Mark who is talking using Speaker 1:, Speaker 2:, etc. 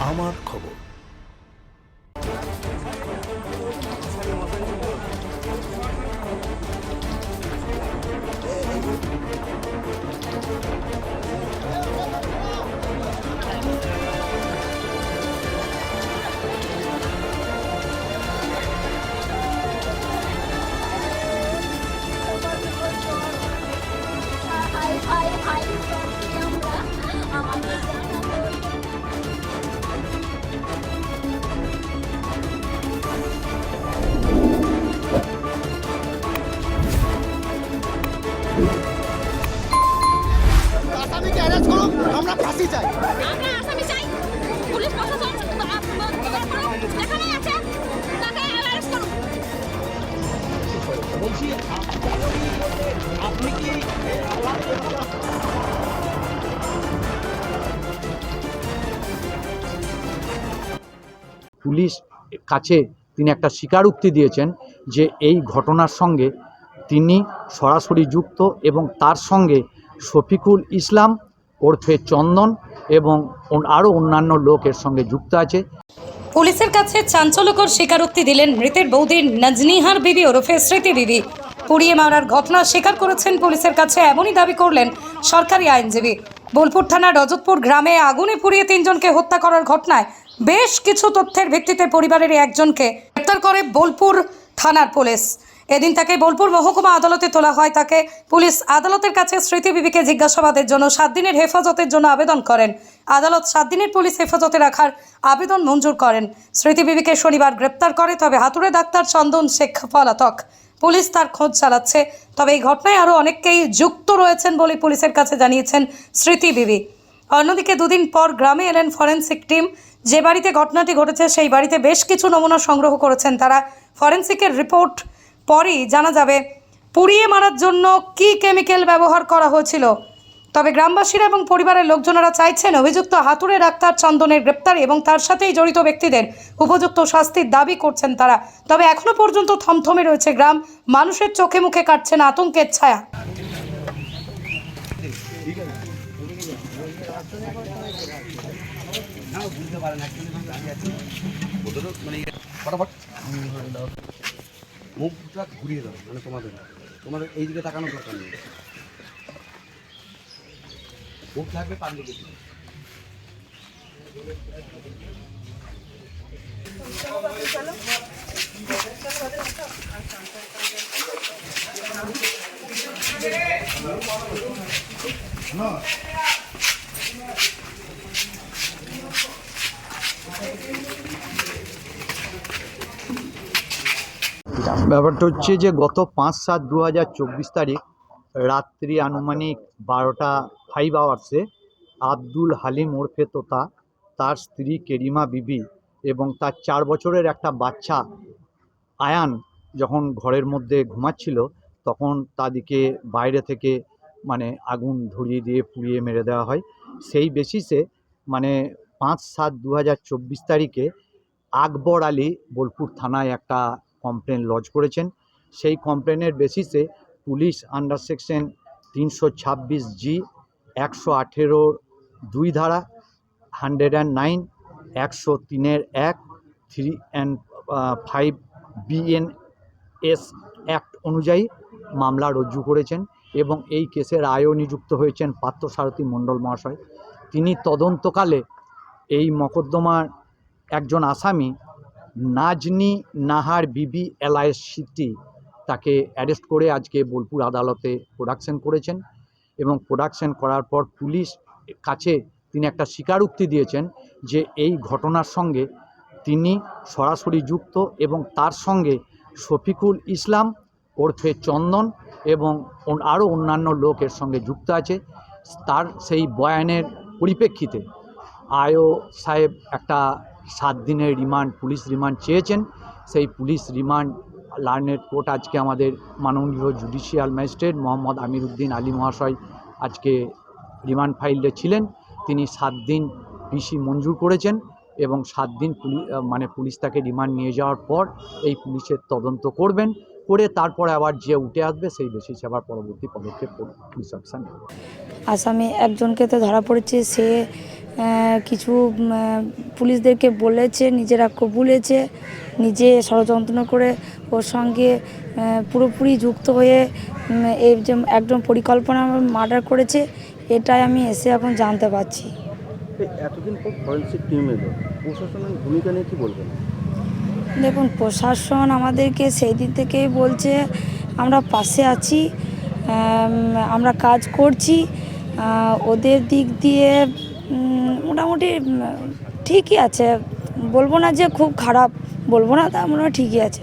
Speaker 1: আমার খবর।
Speaker 2: Police
Speaker 3: police কাছে তিনি একটা স্বীকারোক্তি দিয়েছেন যে এই ঘটনার সঙ্গে তিনি সরাসরি যুক্ত এবং তার সঙ্গে শফিকুল ইসলাম ওরফে চন্দন এবং আরও অন্যান্য লোক এর সঙ্গে যুক্ত আছে।
Speaker 4: পুলিশের কাছে চাঞ্চল্যকর স্বীকারোক্তি দিলেন মৃতের বৌদির নজনিহার বিবি ওরফে স্মৃতি বিবি। পুড়িয়ে মারার ঘটনা স্বীকার করেছেন পুলিশের কাছে, এমনই দাবি করলেন সরকারি আইনজীবী। বোলপুর থানার রজতপুর গ্রামে আগুনে পুড়িয়ে তিনজনকে হত্যা করার ঘটনায় বেশ কিছু তথ্যের ভিত্তিতে পরিবারের একজনকে গ্রেপ্তার করে বোলপুর থানার পুলিশ। এদিন তাকে বোলপুর মহকুমা আদালতে তোলা হয়। তাকে পুলিশ আদালতের কাছে স্মৃতি বিবিকে জিজ্ঞাসাবাদের জন্য সাত দিনের হেফাজতের জন্য আবেদন করেন। আদালত সাত দিনের পুলিশ হেফাজতে রাখার আবেদন মঞ্জুর করেন। স্মৃতি বিবিকে শনিবার গ্রেপ্তার করে, তবে হাতুড়ে ডাক্তার চন্দন শেখ পলাতক পুলিশ তার খোঁজ চালাচ্ছে। তবে এই ঘটনায় আরও অনেককেই যুক্ত রয়েছেন বলে পুলিশের কাছে জানিয়েছেন স্মৃতি বিবি। অন্যদিকে দুদিন পর গ্রামে এলেন ফরেন্সিক টিম। যে বাড়িতে ঘটনাটি ঘটেছে, সেই বাড়িতে বেশ কিছু নমুনা সংগ্রহ করেছেন তারা। ফরেন্সিকের রিপোর্ট পরই জানা যাবে পুড়িয়ে মারার জন্য কী কেমিক্যাল ব্যবহার করা হয়েছিল। তবে গ্রামবাসীরা এবং পরিবারের লোকজনেরা চাইছেন অভিযুক্ত হাতুড়ে ডাক্তার চন্দনের গ্রেপ্তার এবং তার সাথেই জড়িত ব্যক্তিদের উপযুক্ত শাস্তির দাবি করছেন তারা। তবে এখনও পর্যন্ত থমথমে রয়েছে গ্রাম, মানুষের চোখে মুখে কাটছে না আতঙ্কের ছায়া।
Speaker 5: মুখটা ঘুরিয়ে দাও মানে তোমাদের তোমাদের এই দিকে তাকানোর দরকার নেই। মুখ থাকবে পারলে দিকে
Speaker 3: ব্যাপারটা হচ্ছে যে গত পাঁচ সাত দু হাজার চব্বিশ তারিখ রাত্রি আনুমানিক বারোটা ফাইভ আওয়ার্সে আব্দুল হালিম ওরফে তোতা, তার স্ত্রী কেরিমা বিবি এবং তার চার বছরের একটা বাচ্চা আয়ান যখন ঘরের মধ্যে ঘুমাচ্ছিল, তখন তাদেরকে বাইরে থেকে মানে আগুন ধরিয়ে দিয়ে পুড়িয়ে মেরে দেওয়া হয়। সেই বেসিসে মানে পাঁচ সাত দু হাজার চব্বিশ তারিখে আকবর আলী বোলপুর থানায় একটা কমপ্লেন লজ করেছেন। সেই কমপ্লেনের বেসিসে পুলিশ আন্ডার সেকশন তিনশো ছাব্বিশ জি একশো আঠেরোর দুই ধারা হান্ড্রেড অ্যান্ড নাইন একশো তিনের এক three and five BNS act অনুযায়ী মামলা রুজু করেছেন এবং এই কেসের রায়ও নিযুক্ত হয়েছেন পার্থসারথী মণ্ডল মহাশয়। তিনি তদন্তকালে এই মকদ্দমার একজন আসামি নাজনি নাহার বিবি এলআইএস সিটি তাকে অ্যারেস্ট করে আজকে বোলপুর আদালতে প্রোডাকশন করেছেন এবং প্রোডাকশন করার পর পুলিশ কাছে তিনি একটা স্বীকারোক্তি দিয়েছেন যে এই ঘটনার সঙ্গে তিনি সরাসরি যুক্ত এবং তার সঙ্গে শফিকুল ইসলাম ওরফে চন্দন এবং আরও অন্যান্য লোক এর সঙ্গে যুক্ত আছে। তার সেই বয়ানের পরিপ্রেক্ষিতে আয়ও সাহেব একটা সাত দিনের রিমান্ড, পুলিশ রিমান্ড চেয়েছেন। সেই পুলিশ রিমান্ড লার্নের কোর্ট আজকে আমাদের মাননীয় জুডিশিয়াল ম্যাজিস্ট্রেট মোহাম্মদ আমির উদ্দিন আলী মহাশয় আজকে রিমান্ড ফাইলে ছিলেন। তিনি সাত দিন পিসি মঞ্জুর করেছেন এবং সাত দিন মানে পুলিশ তাকে রিমান্ড নিয়ে যাওয়ার পর এই পুলিশের তদন্ত করবেন। করে তারপরে আবার যে উঠে আসবে সেই বেসিসে আবার পরবর্তী পদক্ষেপ পুলিশ অফিসার নেবে।
Speaker 6: আসামি একজনকে তো ধরা পড়েছে সে
Speaker 1: কিছু পুলিশদেরকে বলেছে নিজেরা কবুলেছে নিজে ষড়যন্ত্র করে ওর সঙ্গে পুরোপুরি যুক্ত হয়ে এই যে একদম পরিকল্পনা মার্ডার করেছে এটাই আমি এসে এখন জানতে পারছি।
Speaker 5: এতদিন পর ফরেন্সিক টিম এলো। প্রশাসনের ভূমিকা নিয়ে কি বলবেন?
Speaker 1: দেখুন, প্রশাসন আমাদেরকে সেই দিক থেকেই বলছে, আমরা পাশে আছি আমরা কাজ করছি ওদের দিক দিয়ে মোটামুটি ঠিকই আছে। বলব না যে খুব খারাপ, বলব না তা মনে ঠিকই আছে।